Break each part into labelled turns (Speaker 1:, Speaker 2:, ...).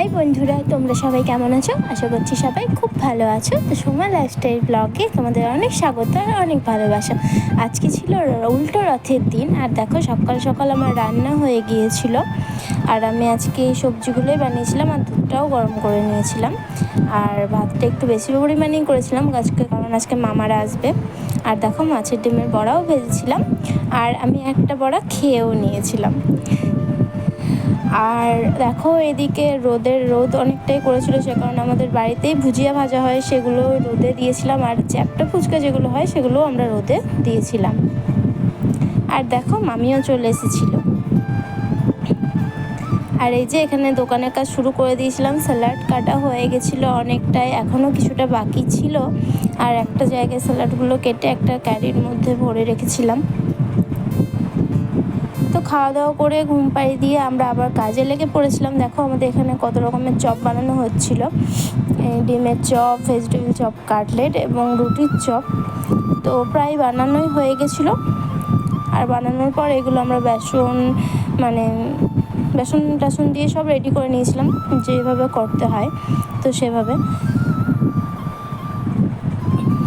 Speaker 1: High বন্ধুরা, তোমরা সবাই কেমন আছো? আশা করছি সবাই খুব ভালো আছো। তো সোমা লাইফস্টাইল ব্লগে তোমাদের অনেক স্বাগত আর অনেক ভালোবাসা। আজকে ছিল উল্টো রথের দিন, আর দেখো সকাল সকাল আমার রান্না হয়ে গিয়েছিল। আর আমি আজকে এই সবজিগুলোই বানিয়েছিলাম আর দুধটাও গরম করে নিয়েছিলাম। আর ভাতটা একটু বেশি পরিমাণেই করেছিলাম আজকে, কারণ আজকে মামারা আসবে। আর দেখো মাছের ডিমের বড়াও ভেজেছিলাম। আর আমি একটা বড়া খেয়েও নিয়েছিলাম। আর দেখো এদিকে রোদের রোদ অনেকটাই করেছিল সে কারণে আমাদের বাড়িতেই ভুজিয়া ভাজা হয়, সেগুলো রোদে দিয়েছিলাম আর চ্যাপটা ফুচকা যেগুলো হয় সেগুলো আমরা রোদে দিয়েছিলাম। আর দেখো মামিও চলে এসেছিল। আর এই যে এখানে দোকানের কাজ শুরু করে দিয়েছিলাম, স্যালাড কাটা হয়ে গেছিল অনেকটাই এখনও কিছুটা বাকি ছিল। আর একটা জায়গায় স্যালাডগুলো কেটে একটা ক্যারির মধ্যে ভরে রেখেছিলাম। খাওয়া দাওয়া করে ঘুম পাড়ি দিয়ে আমরা আবার কাজে লেগে পড়েছিলাম। দেখো আমাদের এখানে কত রকমের চপ বানানো হচ্ছিল। ডিমের চপ ভেজিটেবল চপ, কাটলেট এবং রুটির চপ। তো প্রায় বানানোই হয়ে গেছিল। আর বানানোর পর এগুলো আমরা বেসন মানে বেসন টেসন দিয়ে সব রেডি করে নিয়েছিলাম। যেভাবে করতে হয়, তো সেভাবে।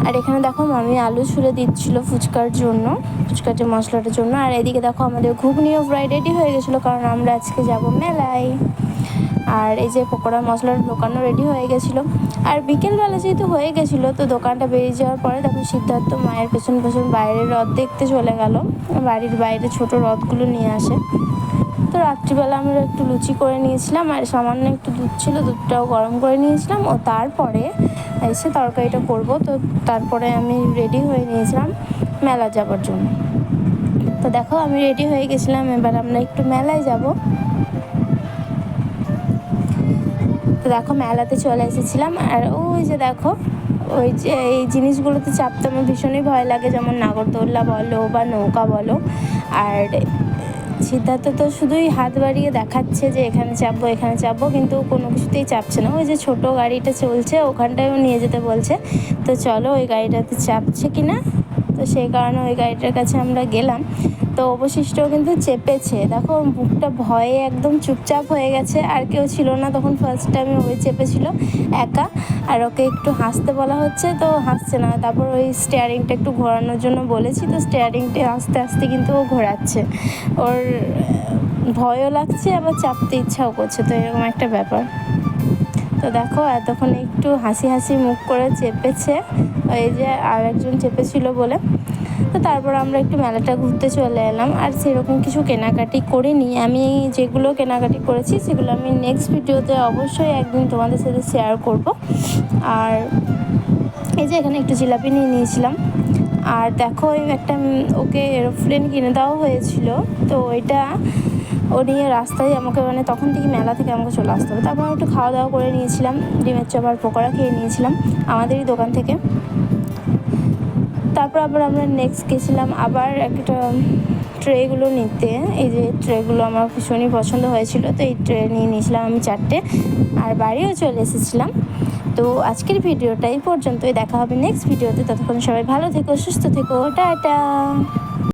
Speaker 1: আর এখানে দেখো মামি আলু ছুলে দিচ্ছিল ফুচকার জন্য, ফুচকার যে মশলাটার জন্য। আর এদিকে দেখো আমাদের ঘুগনিও প্রায় রেডি হয়ে গেছিল, কারণ আমরা আজকে যাব মেলায়। আর এই যে পকোড়ার মশলার দোকানও রেডি হয়ে গেছিল। আর বিকেলবেলা যেহেতু হয়ে গেছিল, তো দোকানটা বেরিয়ে যাওয়ার পরে দেখো সিদ্ধার্থ মায়ের পেছন পেছন বাইরের রথ দেখতে চলে গেল। বাড়ির বাইরে ছোট রথগুলো নিয়ে আসে। তো রাত্রিবেলা আমরা একটু লুচি করে নিয়েছিলাম আর সামান্য একটু দুধ ছিল, দুধটাও গরম করে নিয়েছিলাম ও তারপরে এসে তরকারিটা করব। তো তারপরে আমি রেডি হয়ে নিয়েছিলাম মেলা যাবার জন্য। তো দেখো আমি রেডি হয়ে গেছিলাম এবার আমরা একটু মেলায় যাব। তো দেখো মেলাতে চলে এসেছিলাম আর ওই যে দেখো, ওই যে এই জিনিসগুলোতে চাপতে আমার ভীষণই ভয় লাগে, যেমন নাগরদোল্লা বলো বা নৌকা বলো। আর সিদ্ধার্থ তো শুধুই হাত বাড়িয়ে দেখাচ্ছে যে এখানে চাপবো এখানে চাপবো, কিন্তু কোনো কিছুতেই চাপছে না। ওই যে ছোট গাড়িটা চলছে, ওখানটায়ও নিয়ে যেতে বলছে। তো চলো ওই গাড়িটাতে চাপছে কি না তো সেই কারণে ওই গাড়িটার কাছে আমরা গেলাম। তো অবশিষ্টও কিন্তু চেপেছে। দেখো, বুকটা ভয়ে একদম চুপচাপ হয়ে গেছে। আর কেউ ছিল না তখন ফার্স্ট টাইমে ওই চেপেছিল একা। আর ওকে একটু হাসতে বলা হচ্ছে, তো হাসছে না। তারপর ওই স্টিয়ারিংটা একটু ঘোরানোর জন্য বলেছি, তো স্টেয়ারিংটা আস্তে আস্তে কিন্তু ও ঘোরাচ্ছে। ওর ভয়ও লাগছে, আবার চাপতে ইচ্ছাও করছে। তো এরকম একটা ব্যাপার। তো দেখো, এতক্ষণ একটু হাসি হাসি মুখ করে চেপেছে, এই যে আর একজন চেপেছিল বলে। তো তারপর আমরা একটু মেলাটা ঘুরতে চলে এলাম। আর সেরকম কিছু কেনাকাটি করিনি। আমি যেগুলো কেনাকাটি করেছি, সেগুলো আমি নেক্সট ভিডিওতে অবশ্যই একদিন তোমাদের সাথে শেয়ার করব। আর এই যে এখানে একটু জিলাপি নিয়ে নিয়েছিলাম। আর দেখো একটা ওকে এরোপ্লেন কিনে দেওয়া হয়েছিল। তো ওইটা ও নিয়ে রাস্তায় আমাকে মানে তখন থেকে মেলা থেকে আমাকে চলে আসতে হবে। তারপর একটু খাওয়া দাওয়া করে নিয়েছিলাম, ডিমের চপ আর পকোড়া খেয়ে নিয়েছিলাম আমাদেরই দোকান থেকে। তারপর আবার আমরা নেক্সট গেছিলাম আবার একটা ট্রেগুলো নিতে। এই যে ট্রেগুলো আমার ভীষণই পছন্দ হয়েছিল। তো এই ট্রে নিয়ে নিয়েছিলাম আমি চারটে। আর বাড়িও চলে এসেছিলাম। তো আজকের ভিডিওটা এই পর্যন্তই। দেখা হবে নেক্সট ভিডিওতে। ততক্ষণ সবাই ভালো থেকো, সুস্থ থেকো। টাটা।